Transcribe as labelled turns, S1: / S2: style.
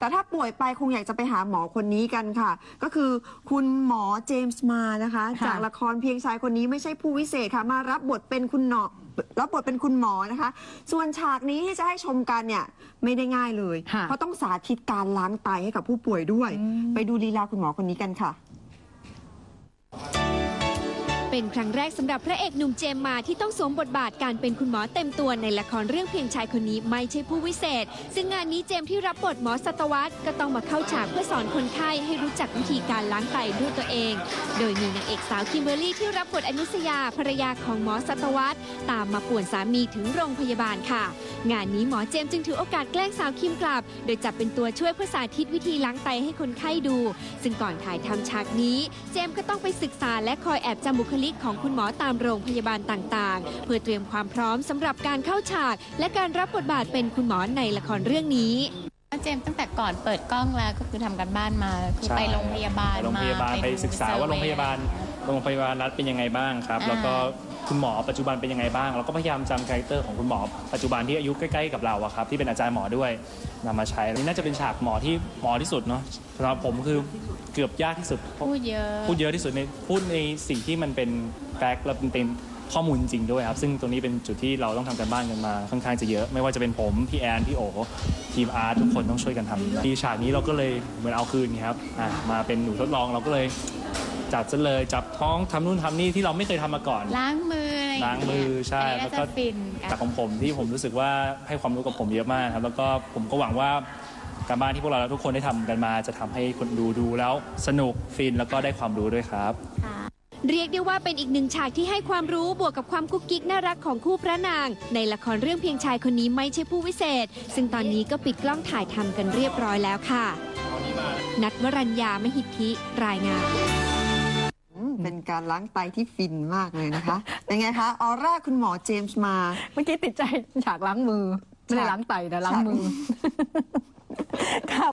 S1: แต่ถ้าป่วยไปคงอยากจะไปหาหมอคนนี้กันค่ะ ก็คือคุณหมอเจมส์มานะคะ
S2: ค่ะ
S1: จากละครเพียงชายคนนี้ไม่ใช่ผู้วิเศษค่ะ มารับบทเป็นคุณหนอรับบทเป็นคุณหมอนะคะ ส่วนฉากนี้ที่จะให้ชมกันเนี่ยไม่ได้ง่ายเลย
S2: ค่ะ
S1: เพราะต้องสาธิตการล้างไตให้กับผู้ป่วยด้วย ไปดูลีลาคุณหมอคนนี้กันค่ะ
S3: เป็นครั้งแรกสำหรับพระเอกหนุ่มเจมมาที่ต้องสวมบทบาทการเป็นคุณหมอเต็มตัวในละครเรื่องเพียงชายคนนี้ไม่ใช่ผู้วิเศษ ซึ่งงานนี้เจมที่รับบทหมอสัตวรรษก็ต้องมาเข้าฉากเพื่อสอนคนไข้ให้รู้จักวิธีการล้างไตด้วยตัวเอง โดยมีนางเอกสาวคิมเบอร์รี่ที่รับบทอนุสยาภรรยาของหมอสัตวรรษตามมาป่วนสามีถึงโรงพยาบาลค่ะ งานนี้หมอเจมส์จึงถือโอกาสแกล้งสาวคิมกลับ โดยจับเป็นตัวช่วยเพื่อสาธิตวิธีล้างไตให้คนไข้ดู ซึ่งก่อนถ่ายทำฉากนี้ เจมส์ก็ต้องไปศึกษาและคอยแอบจำบุคลิกของคุณหมอตามโรงพยาบาลต่างๆ เพื่อเตรียมความพร้อมสำหรับการเข้าฉาก และการรับบทบาทเป็นคุณหมอในละครเรื่องนี้
S4: เจมส์ตั้งแต่ก่อนเปิดกล้องแล้วก็คือทำกันบ้านมาคือ
S5: ใช่
S4: ไปโรงพยาบาล
S5: ไปโรงพยาบาล
S4: ม
S5: ไปศึกษาว่าโรงพยาบาล โรงพยาบาลรัฐเป็นยังไงบ้างครับ
S4: อ่า
S5: แล้วก็คุณหมอปัจจุบันเป็นยังไงบ้าง เราก็พยายามจำคาแรคเตอร์ของคุณหมอปัจจุบันที่อายุใกล้ๆกับเราอะครับที่เป็นอาจารย์หมอด้วยนำมาใช้นี่น่าจะเป็นฉากหมอที่หมอที่สุดเนาะสำหรับผมคือเกือบยากที่สุดเพราะ
S4: พูดเยอะ
S5: พูดเยอะที่สุดในพูดในสิ่งที่มันเป็นแฟกต์และเป็นข้อมูลจริงด้วยครับ ซึ่งตรงนี้เป็นจุดที่เราต้องทำกันบ้านกันมาค่อนข้างจะเยอะ ไม่ว่าจะเป็นผม พี่แอน พี่โอทีมอาร์ตทุกคนต้องช่วยกันทำที่ฉากนี้เราก็เลยเหมือนเอาคืนไงครับอะมาเป็นหนูทดลองเราก็เลย จับซะเลยจับท้องทำนู่นทำนี่ที่เราไม่เคยทำมาก่อน
S4: ล้างมืออะไรย่
S5: ล้างมือใช่
S4: อันนี้
S5: แล้ว
S4: น่า
S5: ก็
S4: จะฟินกั
S5: จาก
S4: น
S5: ของผมที่ผมรู้สึกว่าให้ความรู้กับผมเยอะมากครับแล้วก็ผมก็หวังว่าการบ้านที่พวกเราทุกคนได้ทำกันมา จะทำให้คนดูดูแล้วสนุกฟินแล้วก็ได้ความรู้ด้วยครับ
S3: เรียกได้ว่าเป็นอีกหนึ่งฉากที่ให้ความรู้บวกกับความกุ๊กกิ๊กน่ารักของคู่พระนาง ในละครเรื่องเพียงชายคนนี้ไม่ใช่ผู้วิเศษ ซึ่งตอนนี้ก็ปิดกล้องถ่ายทำกันเรียบร้อยแล้วค่ะ นัทวรัญญามหิทธิรายงาน
S1: อืม เป็นการล้างไตที่ฟินมากเลยนะคะเป็นไงคะออร่าคุณหมอเจมส์มา
S2: เมื่อกี้ติดใจฉากล้างมือ ไม่ได้ล้างไตนะล้างมือค่ะ